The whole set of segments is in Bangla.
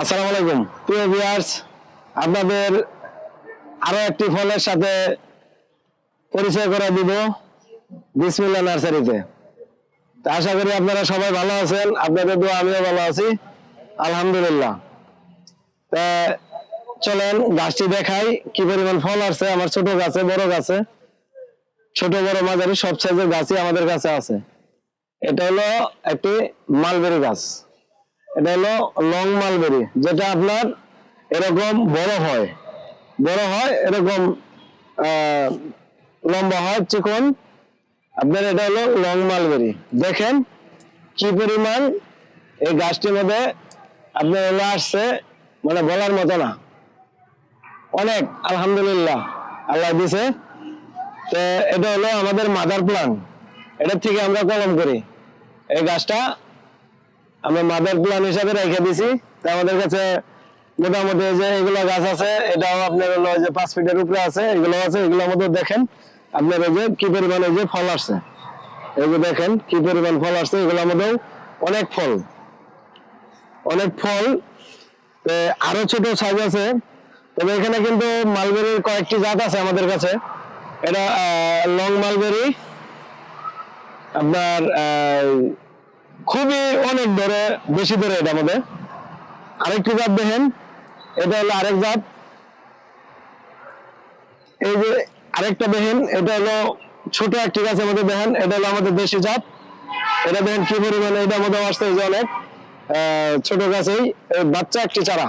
আসসালামু আলাইকুম। প্রিয় ভিউয়ার্স আপনাদের আরও একটি ফলের সাথে পরিচয় করে দিব বিসমিল্লাহ নার্সারিতে। আশা করি আপনারা সবাই ভালো আছেন, আপনাদের দোয়া আমিও ভালো আছি। আলহামদুলিল্লাহ। তা চলেন, গাছটি দেখাই কি পরিমাণ ফল আসছে। আমার ছোট গাছে, বড় গাছে। ছোট বড় মাঝারি, সব সাইজের গাছই আমাদের কাছে আছে। এটা হলো একটি মালবেরি গাছ। এটা হলো লং মালবেরি যেটা আপনার এরকম বড় হয়। বড় হয়, এরকম লম্বা হয়, চিকন। আপনার এটা হলো লং মালবেরি দেখেন কি পরিমাণ এই গাছটির মধ্যে আপনার হলো আসছে মানে বলার মতো না। অনেক, আলহামদুলিল্লাহ, আল্লাহ দিছে। তো এটা হলো আমাদের মাদার প্লান এটার থেকে আমরা কলম করি। এই গাছটা আমরা মাদার প্লান হিসাবে রেখে দিছি। আমাদের কাছে মোটামুটি যে এগুলো গাছ আছে, এটাও আপনার হলো যে পাঁচ ফিটের উপরে আছে এগুলো আছে, এগুলোর মধ্যে দেখেন আপনার এই যে কি পরিমাণ যে ফল আসছে। যে দেখেন কি পরিমাণ ফল আসছে, এগুলোর মধ্যেও অনেক ফল। অনেক ফল আরও ছোট সাইজ আছে। তবে এখানে কিন্তু মালবেরির কয়েকটি জাত আছে আমাদের কাছে। এটা লং মালবেরি আপনার খুবই অনেক ধরে, বেশি ধরে এটা মধ্যে আরেকটি জাত দেখেন, এটা হলো আরেক জাত। এই যে আরেকটা দেখেন, এটা হলো ছোট একটি গাছের মধ্যে দেখেন, এটা হলো আমাদের দেশি জাত। এটা দেখেন কি পরিমাণে মধ্যে আসছে এই যে অনেক ছোট গাছেই বাচ্চা একটি চারা।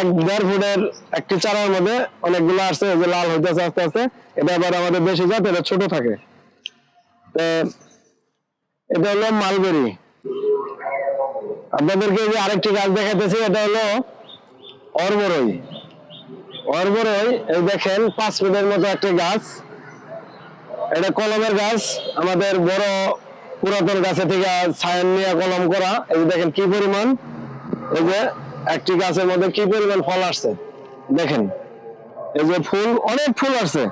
এক দেড় ফুটের একটি চারার মধ্যে অনেকগুলো আসছে লাল হইতেছে আস্তে আস্তে। এটা আবার আমাদের দেশি জাত, এটা ছোট থাকে। এটা হলো মালবেরি। আপনাদেরকে যে আরেকটি গাছ দেখাতেছি এটা হলো অরবরই। অরবরই, এই দেখেন, পাঁচ ফিটের মতো একটি গাছ। এটা কলমের গাছ, আমাদের বড় পুরাতন গাছে থেকে ছায়ান নিয়ে কলম করা। এই দেখেন, কি পরিমাণ? এই যে একটি গাছের মধ্যে কি পরিমাণ ফল আসছে? দেখেন, এই যে ফুল, অনেক ফুল আসছে।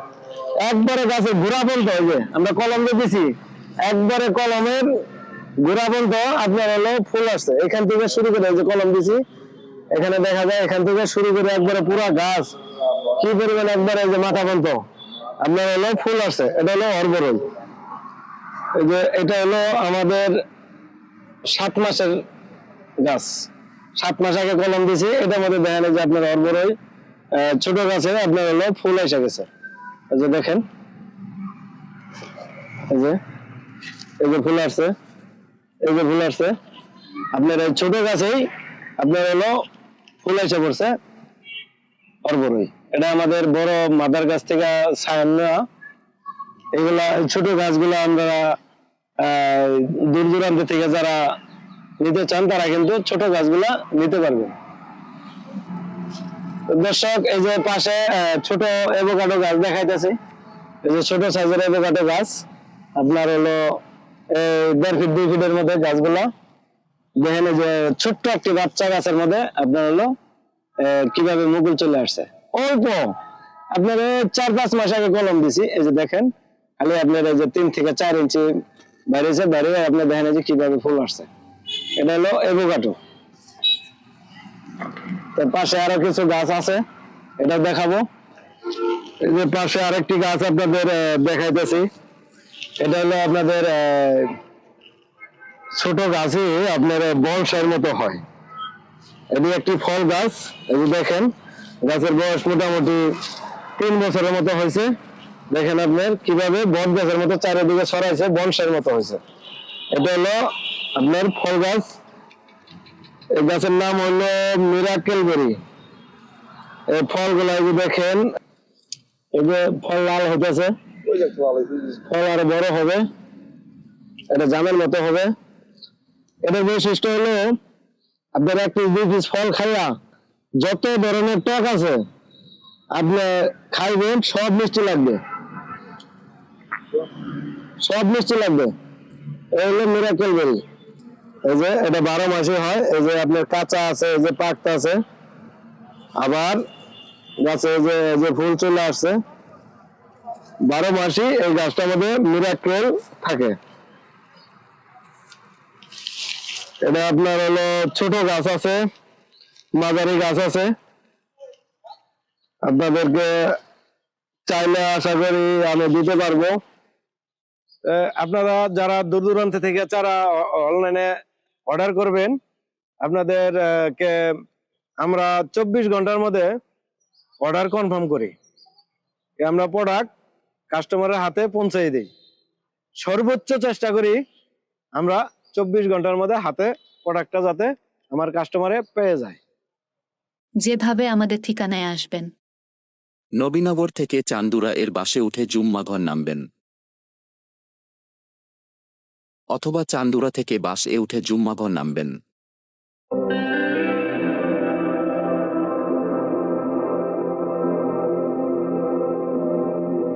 একবারে গাছের ঘোরা পর্যন্ত এই যে, আমরা কলম দিতেছি। একবারে কলমের গোড়া পর্যন্ত আপনার হলো ফুল আসছে। এখান থেকে শুরু করে যে কলম দিছি, এখানে দেখা যায় এখান থেকে শুরু করে একবারে পুরো গাছ। কি পরিমাণ একবারে যে মাথা পর্যন্ত আপনার হলো ফুল আসছে, এটা হলো অর্বরই এই যে এটা হলো আমাদের সাত মাসের গাছ। সাত মাস আগে কলম দিছি, এটার মধ্যে দেখা যায় যে আপনার অর্বরই ছোট গাছে আপনার হলো ফুল এসে গেছে। যে দেখেন। এই যে ফুল আসছে, এই যে ফুল আসছে। আপনার এই ছোট গাছেই আপনার হলো ফুল এসে পড়ছে অর্বরই। এটা আমাদের বড় মাদার গাছ থেকে ছায়ান নেওয়া। এগুলা ছোট গাছগুলো আমরা দূর দূরান্ত থেকে যারা নিতে চান, তারা কিন্তু ছোট গাছগুলা নিতে পারবেন। দর্শক, এই যে পাশে ছোট এভোকাডো গাছ দেখাইতেছি। এই যে ছোট সাইজের এভোকাডো গাছ। আপনার হলো দেড় ফিট দুই ফিটের মধ্যে দেখেন যে ছোট্ট একটি বাচ্চা গাছের মধ্যে আপনার হলো কীভাবে চলে আসছে। অল্প। আপনার চার পাঁচ মাস আগে কলম দিছি, এই যে দেখেন, খালি আপনার যে তিন থেকে চার ইঞ্চি বাইরেছে বাইরে আপনার দেখেন যে কীভাবে ফুল আসছে। এটা হলো এভোকাডো তো পাশে আরও কিছু গাছ আছে, এটা দেখাবো। এই যে পাশে আরেকটি গাছ আপনাদের দেখাইতেছি। এটা হলো আপনাদের ছোট গাছই আপনার বংশের মতো হয়। এটি একটি ফল গাছ, এই দেখেন, গাছের বয়স মোটামুটি তিন বছরের মতো হয়েছে। দেখেন আপনার কীভাবে বট গাছের মতো চারিদিকে ছড়াইছে, বংশের মতো হয়েছে। এটা হলো আপনার ফল গাছ। এই গাছের নাম হলো মিরাকেল বেরি। এই ফলগুলো দেখেন, এই যে ফল লাল হইতেছে। ফল আরও বড় হবে। এটা জামের মতো হবে। এটার বৈশিষ্ট্য হলো, আপনার দুই ফল খাইয়া, যত ধরনের টক আছে, আপনি খাইবেন, সব মিষ্টি লাগবে। সব মিষ্টি লাগবে। এই হলো মিরাকেল বেরি এই যে এটা বারো মাসে হয়, এই যে আপনার কাঁচা আছে, এই যে পাকতা আছে। আবার গাছে এই যে ফুল চলে আসছে। বারো মাসই এই গাছটার মধ্যে মিরাকেল থাকে। এটা আপনার হলো ছোট গাছ আছে, মাঝারি গাছ আছে। আপনাদেরকে চাইলে আশা করি আমি দিতে পারব। আপনারা যারা দূর দূরান্ত থেকে চারা অনলাইনে অর্ডার করবেন আপনাদের কে আমরা চব্বিশ ঘণ্টার মধ্যে অর্ডার কনফার্ম করি। আমরা প্রোডাক্ট কাস্টমারের হাতে পৌঁছে দিই। সর্বোচ্চ চেষ্টা করি আমরা চব্বিশ ঘণ্টার মধ্যে হাতে প্রোডাক্টটা যাতে আমার কাস্টমারে পেয়ে যায়। যেভাবে আমাদের ঠিকানায় আসবেন। নবীনগর থেকে চান্দুরা এর বাসে উঠে জুম্মাঘর নামবেন। অথবা চান্দুরা থেকে বাস এ উঠে জুম্মাঘর নামবেন।